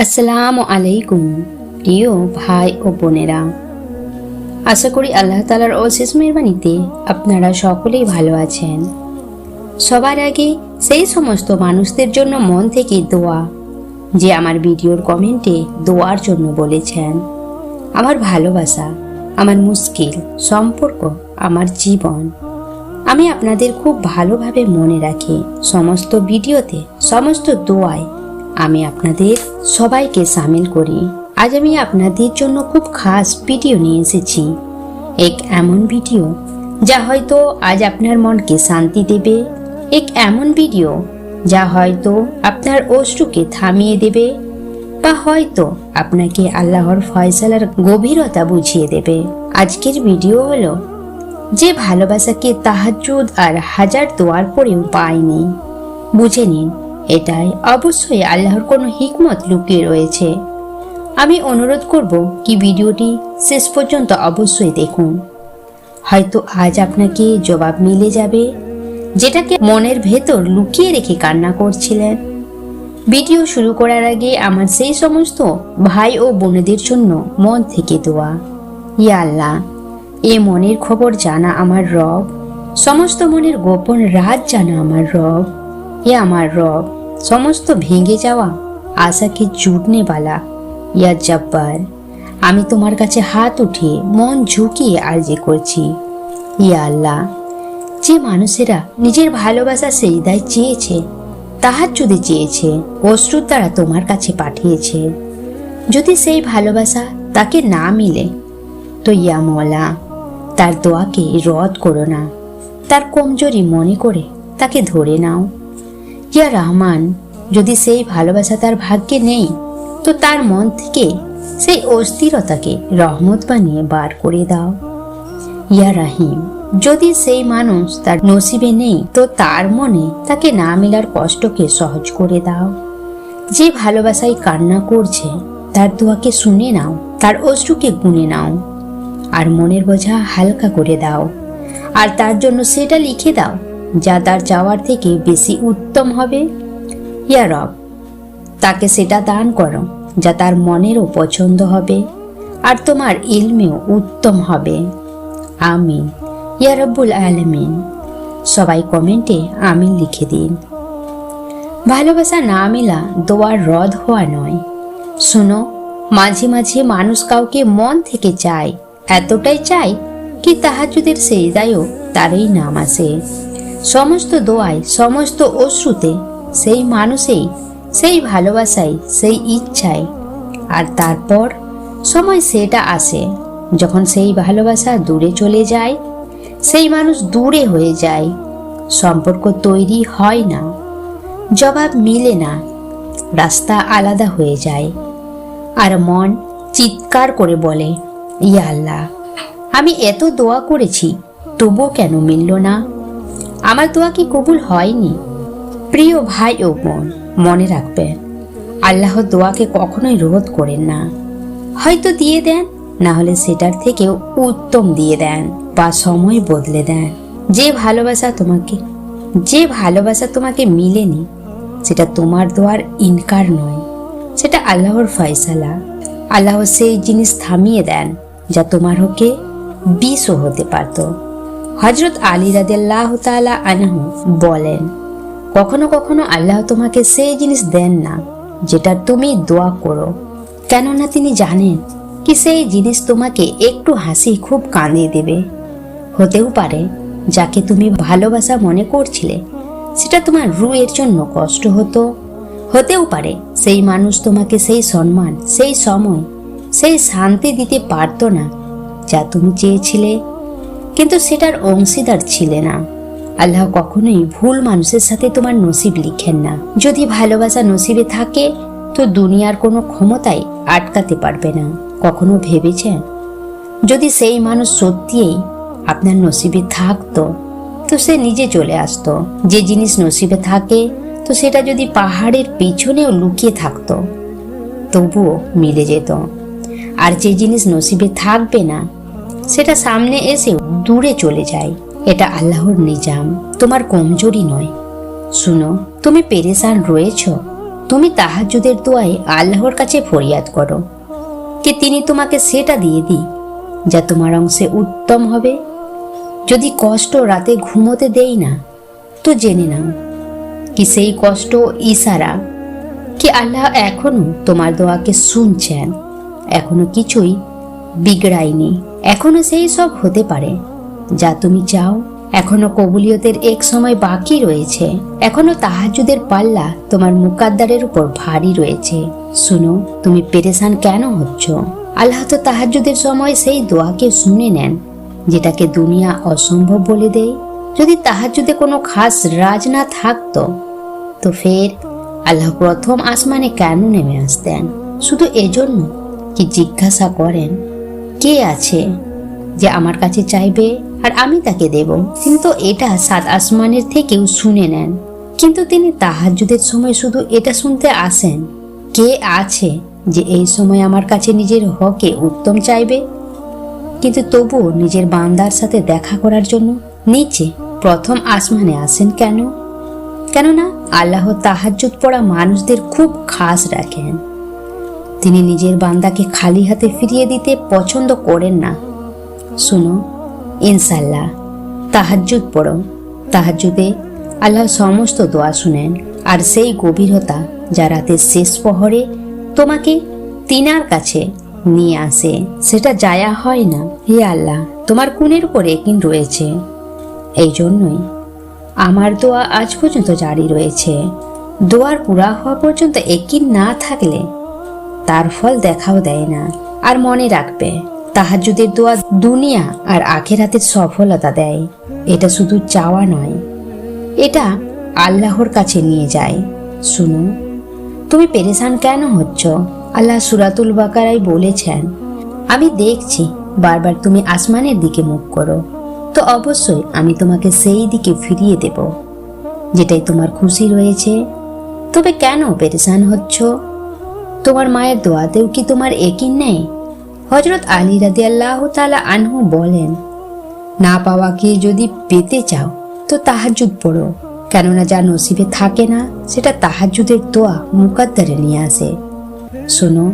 আসসালামু আলাইকুম, প্রিয় ভাই ও বোনেরা। আশা করি আল্লাহ তালার অশেষ মেহরবানিতে আপনারা সকলেই ভালো আছেন। সবার আগে সেই সমস্ত মানুষদের জন্য মন থেকে দোয়া, যে আমার ভিডিওর কমেন্টে দোয়ার জন্য বলেছেন। আমার ভালোবাসা, আমার মুশকিল সম্পর্ক, আমার জীবন। আমি আপনাদের খুব ভালোভাবে মনে রাখি, সমস্ত ভিডিওতে, সমস্ত দোয়ায় আমি আপনাদের সবাইকে সামিল করি। আজ আমি আপনাদের জন্য খুব খাস ভিডিও নিয়ে এসেছি। এক এমন ভিডিও যা হয়তো আজ আপনার মনকে শান্তি দেবে। এক এমন ভিডিও যা হয়তো আপনার অশ্রুকে থামিয়ে দেবে বা হয়তো আপনাকে আল্লাহর ফয়সালার গভীরতা বুঝিয়ে দেবে। আজকের ভিডিও হলো যে ভালোবাসাকে তাহাজ্জুদ আর হাজার দোয়ার পরেও পায়নি। বুঝে নিন এটাই অবশ্যই আল্লাহর কোনো হিকমত লুকিয়ে রয়েছে। আমি অনুরোধ করব কি ভিডিওটি শেষ পর্যন্ত অবশ্যই দেখুন। হয়তো আজ আপনাকে জবাব মিলে যাবে, যেটাকে মনের ভেতর লুকিয়ে রেখে কান্না করছিলেন। ভিডিও শুরু করার আগে আমার সেই সমস্ত ভাই ও বোনেদের জন্য মন থেকে দোয়া। ইয়া আল্লাহ এ মনের খবর জানা আমার রব, সমস্ত মনের গোপন রাজ জানা আমার রব। এ আমার রব, সমস্ত ভেঙে যাওয়া আশাকে জুটনে বালা। ইয়া জব্বার, আমি তোমার কাছে হাত উঠিয়ে মন ঝুঁকিয়ে আর্জি করছি। ইয়া আল্লাহ, যে মানুষেরা নিজের ভালোবাসা সেই দায় চেয়েছে, তাহার যদি চেয়েছে, অশ্রুর দ্বারা তোমার কাছে পাঠিয়েছে। যদি সেই ভালোবাসা তাকে না মিলে, তো ইয়া মলা তার দোয়াকে রদ করো না। তার কমজোরি মনে করে তাকে ধরে নাও। ইয়া রহমান, যদি সেই ভালোবাসা তার ভাগ্যে নেই, তো তার মন থেকে সেই অস্থিরতাকে রহমত বানিয়ে বার করে দাও। ইয়া রাহিম, যদি সেই মানুষ তার নসিবে নেই, তো তার মনে তাকে না মেলার কষ্টকে সহজ করে দাও। যে ভালোবাসায় কান্না করছে, তার দোয়াকে শুনে নাও, তার অশ্রুকে গুনে নাও, আর মনের বোঝা হালকা করে দাও, আর তার জন্য সেটা লিখে দাও। যা তার চাওয়ার থেকে বেশি উত্তম হবে। ইয়া রব, তাকে সেটা দান করো যা তার মনেরও পছন্দ হবে আর তোমার ইলমেও উত্তম হবে। আমিন। ইয়া রব্বুল আলমিন। সবাই কমেন্টে আমিন লিখে দিন। ভালোবাসা না মেলা দোয়ার রদ হওয়া নয়। শোনো, মাঝে মাঝে মানুষ কাউকে মন থেকে চায়, এতটাই চায় কি তাহাজুদের সেই দায়ও তারই নাম আসে সমস্ত দোয়ায়, সমস্ত অশ্রুতে, সেই মানুষেই, সেই ভালোবাসায়, সেই ইচ্ছায়। আর তারপর সময় সেটা আসে, যখন সেই ভালোবাসা দূরে চলে যায়, সেই মানুষ দূরে হয়ে যায়, সম্পর্ক তৈরি হয় না, জবাব মিলে না, রাস্তা আলাদা হয়ে যায়। আর মন চিৎকার করে বলে, ইয়া আল্লাহ, আমি এত দোয়া করেছি, তবুও কেন মিলল না? আমার দোয়া কি কবুল হয়নি? প্রিয় ভাই ও বোন, মনে রাখবেন, আল্লাহ দোয়াকে কখনোই রোধ করেন না। হয়তো দিয়ে দেন, না হলে সেটার থেকেও উত্তম দিয়ে দেন বা সময় বদলে দেন। যে ভালোবাসা তোমাকে, যে ভালোবাসা তোমাকে মিলেনি, সেটা তোমার দোয়ার ইনকার নয়। সেটা আল্লাহর ফয়সালা। আল্লাহ সেই জিনিস থামিয়ে দেন, যা তোমার হকে বিষও হতে পারত। হজরত আলী রাদিয়াল্লাহ তাআলা আনহু বলেন, কখনো কখনো আল্লাহ তোমাকে সেই জিনিস দেন না, যেটা তুমি দোয়া করো। কেননা তিনি জানেন কি সেই জিনিস তোমাকে একটু হাসি খুব কাঁদিয়ে দেবে। হতেও পারে যাকে তুমি ভালোবাসা মনে করছিলে, সেটা তোমার রুয়ের জন্য কষ্ট হতো। হতেও পারে সেই মানুষ তোমাকে সেই সম্মান, সেই সময়, সেই শান্তি দিতে পারতো না, যা তুমি চেয়েছিলে। কিন্তু সেটার অংশীদার ছিলে না। আল্লাহ কখনোই ভুল মানুষের সাথে তোমার নসিব লিখেন না। যদি ভালোবাসা নসিবে থাকে, তো দুনিয়ার কোনো ক্ষমতায় আটকাতে পারবে না। কখনো ভেবেছেন? যদি সেই মানুষ সত্যিই আপনার নসিবে থাকতো, তো সে নিজে চলে আসতো। যে জিনিস নসিবে থাকে, তো সেটা যদি পাহাড়ের পিছনেও লুকিয়ে থাকতো, তবুও মিলে যেত। আর যে জিনিস নসিবে থাকবে না সেটা সামনে এসেও দূরে চলে যায়। এটা আল্লাহর নিজাম, তোমার কমজোরি নয়। শুনো, তুমি পেরেশান রয়েছ। তুমি তাহাজ্জুদের দোয়ায় আল্লাহর কাছে ফরিয়াদ করো। কি তিনি তোমাকে সেটা দিয়ে দিই যা তোমার অংশে উত্তম হবে। যদি কষ্ট রাতে ঘুমোতে দেই না, তো জেনে নাও, কি সেই কষ্ট ইশারা। কি আল্লাহ এখনও তোমার দোয়াকে শুনছেন, এখনও কিছুই বিগড়ায়নি। এখনও সেই সব হতে পারে। যা তুমি চাও, এখনও কবুলিয়তের এক সময় বাকি রয়েছে। এখনও তাহাজুদের পাল্লা তোমার মুকাদ্দারের উপর ভারী রয়েছে। শুনো, তুমি পেরেশান কেন হচ্ছ? আল্লাহ তো তাহাজুদের সময় সেই দোয়াকে শুনে নেন, যেটাকে দুনিয়া অসম্ভব বলে দেয়। যদি তাহাজুদে কোনো খাস রাজ না থাকতো, তো ফের আল্লাহ প্রথম আসমানে কেন নেমে আসতেন? শুধু এজন্য কি জিজ্ঞাসা করেন? কে আছে যে আমার কাছে চাইবে আর আমি তাকে দেব। কিন্তু এটা সাত আসমানের থেকেও শুনে নেন। কিন্তু তিনি তাহাজ্জুদের সময় শুধু এটা শুনতে আসেন। কে আছে যে এই সময় আমার কাছে নিজের হকে উত্তম চাইবে? কিন্তু তবুও নিজের বান্দার সাথে দেখা করার জন্য নিচে প্রথম আসমানে আসেন কেন? কেননা আল্লাহ তাহাজ্জুদ পড়া মানুষদের খুব খাস রাখেন। তিনি নিজের বান্দাকে খালি হাতে ফিরিয়ে দিতে পছন্দ করেন না। শুনো ইনশাল্লাহ তাহাজ্জুদ পড়ো তাহাজ্জুদে আল্লাহ সমস্ত দোয়া শুনেন, আর সেই গভীরতা যা রাতের শেষ প্রহরে তোমাকে তিনার কাছে নিয়ে আসে, সেটা যায়া হয় না। হে আল্লাহ, তোমার কুনের উপর একিন রয়েছে। এই জন্যই আমার দোয়া আজ পর্যন্ত জারি রয়েছে। দোয়ার পুরা হওয়া পর্যন্ত একিন না থাকলে তার ফল দেখাও দেয় না। আর মনে রাখবে, তাহাজুদের দোয়া দুনিয়া আর আখেরাতের সফলতা দেয়। এটা শুধু চাওয়া নয়, এটা আল্লাহর কাছে নিয়ে যায়। শুনো, তুমি পেরেশান কেন হচ্ছ? আল্লাহ সুরাতুল বাকারাই বলেছেন, আমি দেখছি বারবার তুমি আসমানের দিকে মুখ করো। তো অবশ্যই আমি তোমাকে সেই দিকে ফিরিয়ে দেব, যেটাই তোমার খুশি রয়েছে। তবে কেন পেরেশান হচ্ছ? তোমার মায়ের দোয়াতেও কি তোমার একিন নেই হজরত আলী রাদি আল্লাহ তালা আনহু বলেন, না পাওয়াকে যদি পেতে চাও, তো তাহাজুদ পড়ো। কেননা যা নসিবে থাকে না, সেটা তাহাজুদের দোয়া মুকাদ্দারে নিয়ে আসে। শোনো,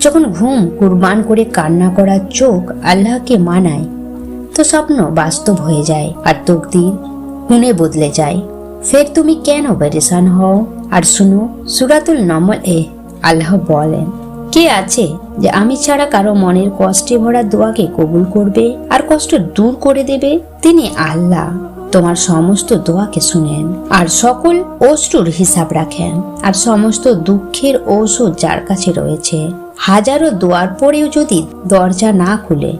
যখন ঘুম কুরবান করে কান্না করার চোখ আল্লাহকে মানায়, তো স্বপ্ন বাস্তব হয়ে যায় আর তকদির হুনে বদলে যায়। ফের তুমি কেন পেরেশান হও? আর শুনো, সুরাতুল নমল এ আল্লাহ বলেন, কে আছে যে আমি ছাড়া কারও মনের কষ্টে ভরা দোয়াকে কবুল করবে আর কষ্ট দূর করে দেবে? তিনি আল্লাহ। তোমার সমস্ত দোয়াকে শুনেন আর সকল অশ্রুর হিসাব রাখেন আর সমস্ত দুঃখের ঔষধ যার কাছে রয়েছে। হাজারো দোয়ার পরেও যদি দরজা না খুলে,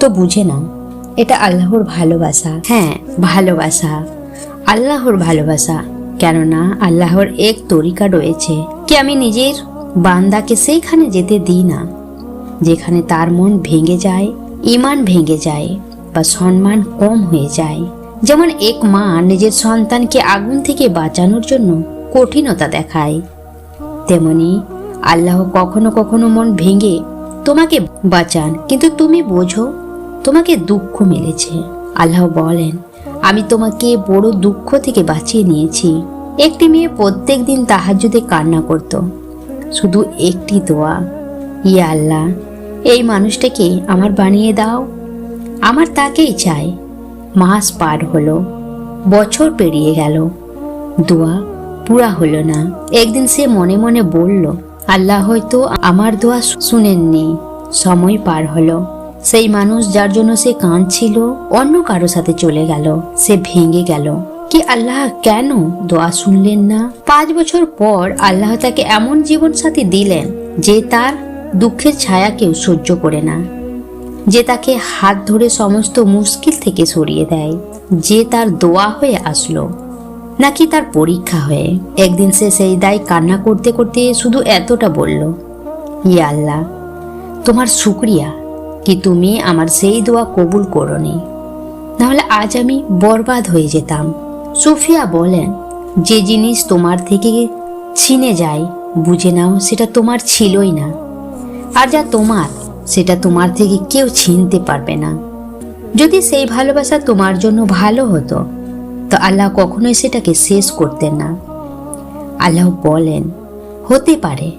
তো বুঝে নাও, এটা আল্লাহর ভালোবাসা। হ্যাঁ ভালোবাসা। আল্লাহর ভালোবাসা। কেননা আল্লাহর এক তরিকা রয়েছে। কি আমি নিজের বান্দাকে সেইখানে যেতে দিই না? যেখানে তার মন ভেঙে যায় ইমান ভেঙে যায় বা সম্মান কম হয়ে যায়। যেমন এক মা নিজের সন্তানকে আগুন থেকে বাঁচানোর জন্য কঠিনতা দেখায়। তেমনি আল্লাহ কখনো কখনো মন ভেঙে তোমাকে বাঁচান, কিন্তু তুমি বোঝো তোমাকে দুঃখ মিলেছে আল্লাহ বলেন, আমি তোমাকে বড় দুঃখ থেকে বাঁচিয়ে নিয়েছি। একটি মেয়ে প্রত্যেক দিন তাহাজুদে কান্না করত। শুধু একটি দোয়া, ইয়া আল্লাহ, এই মানুষটাকে আমার বানিয়ে দাও। আমার তাকেই চাই। মাস পার হলো, বছর পেরিয়ে গেল। দোয়া পুরা হলো না। একদিন সে মনে মনে বলল, আল্লাহ হয়তো আমার দোয়া শুনেননি। সময় পার হলো। সেই মানুষ যার জন্য সে কাঁদছিল, অন্য কারও সাথে চলে গেল। সে ভেঙে গেল। কি আল্লাহ কেন দোয়া শুনলেন না? পাঁচ বছর পর আল্লাহ তাকে এমন জীবন সাথী দিলেন যে তার দুঃখের ছায়া কেউ সহ্য করে না, যে তাকে হাত ধরে সমস্ত মুশকিল থেকে সরিয়ে দেয়, যে তার দোয়া হয়ে আসলো, নাকি তার পরীক্ষা হয়ে। একদিন সে সেই দায় কান্না করতে করতে শুধু এতটা বলল ইয়া আল্লাহ, তোমার শুক্রিয়া কি তুমি আমার সেই দোয়া কবুল করনি? নাহলে আজ আমি বরবাদ হয়ে যেতাম। সুফিয়া বলেন, যে জিনিস তোমার থেকে ছিনে যায়, বুঝে নাও, সেটা তোমার ছিলই না। আর যা তোমার, সেটা তোমার থেকে কেউ ছিনতে পারবে না। যদি সেই ভালোবাসা তোমার জন্য ভালো হতো, তো আল্লাহ কখনোই সেটাকে শেষ করতেন না। আল্লাহ বলেন, হতে পারে,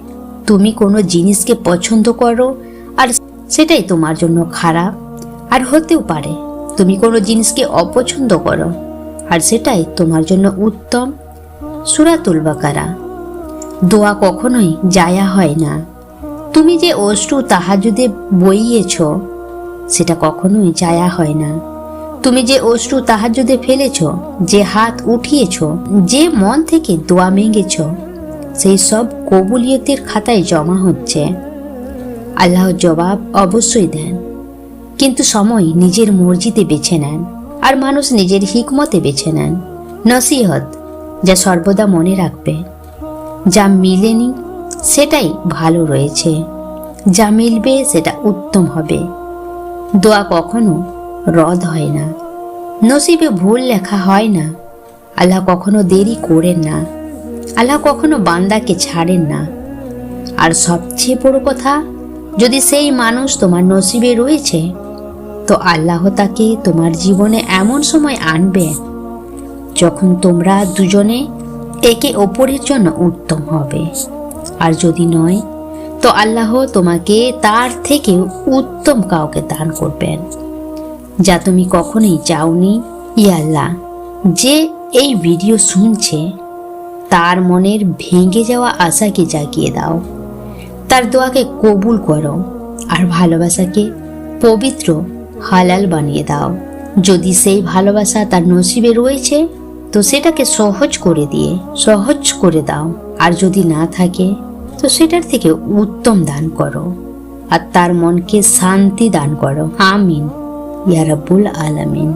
তুমি কোনো জিনিসকে পছন্দ করো, আর সেটাই তোমার জন্য খারাপ। আর হতেও পারে, তুমি কোনো জিনিসকে অপছন্দ করো আর সেটাই তোমার জন্য উত্তম। সুরাতুল বাকারা। দোয়া কখনোই জায়া হয় না। তুমি যে অশ্রু তাহাজুদে বইয়েছ, সেটা কখনোই জায়া হয় না। তুমি যে অশ্রু তাহাজুদে ফেলেছ, যে হাত উঠিয়েছ, যে মন থেকে দোয়া মেঙ্গেছ সেই সব কবুলিয়তের খাতায় জমা হচ্ছে। আল্লাহ জবাব অবশ্যই দেন, কিন্তু সময় নিজের মর্জিতে বেছে নেন। আর মানুষ নিজের হিকমতে বেছে নেন। নসিহত যা সর্বদা মনে রাখবে। যা মিলেনি, সেটাই ভালো রয়েছে। যা মিলবে, সেটা উত্তম হবে। দোয়া কখনো রদ হয় না। নসিবে ভুল লেখা হয় না। আল্লাহ কখনো দেরি করেন না। আল্লাহ কখনো বান্দাকে ছাড়েন না। আর সবচেয়ে বড় কথা, যদি সেই মানুষ তোমার নসিবে রয়েছে তো আল্লাহ তাকে তোমার জীবনে এমন সময় আনবে যখন তোমরা দুজনে একে অপরের জন্য উত্তম হবে। আর যদি নয়, তো আল্লাহ তোমাকে তার থেকে উত্তম কাউকে দান করবেন, যা তুমি কখনোই চাওনি। ইয়াল্লাহ যে এই ভিডিও শুনছে, তার মনের ভেঙে যাওয়া আশাকে জাগিয়ে দাও। তার দোয়াকে কবুল করো আর ভালোবাসাকে পবিত্র হালাল বানিয়ে দাও। যদি সেই ভালোবাসা তার নসিবে রয়েছে, তো সেটাকে সহজ করে দিয়ে, সহজ করে দাও। আর যদি না থাকে, তো সেটার থেকে উত্তম দান করো। আর তার মনকে শান্তি দান করো। আমিন। ইয়ারাবুল আলামিন।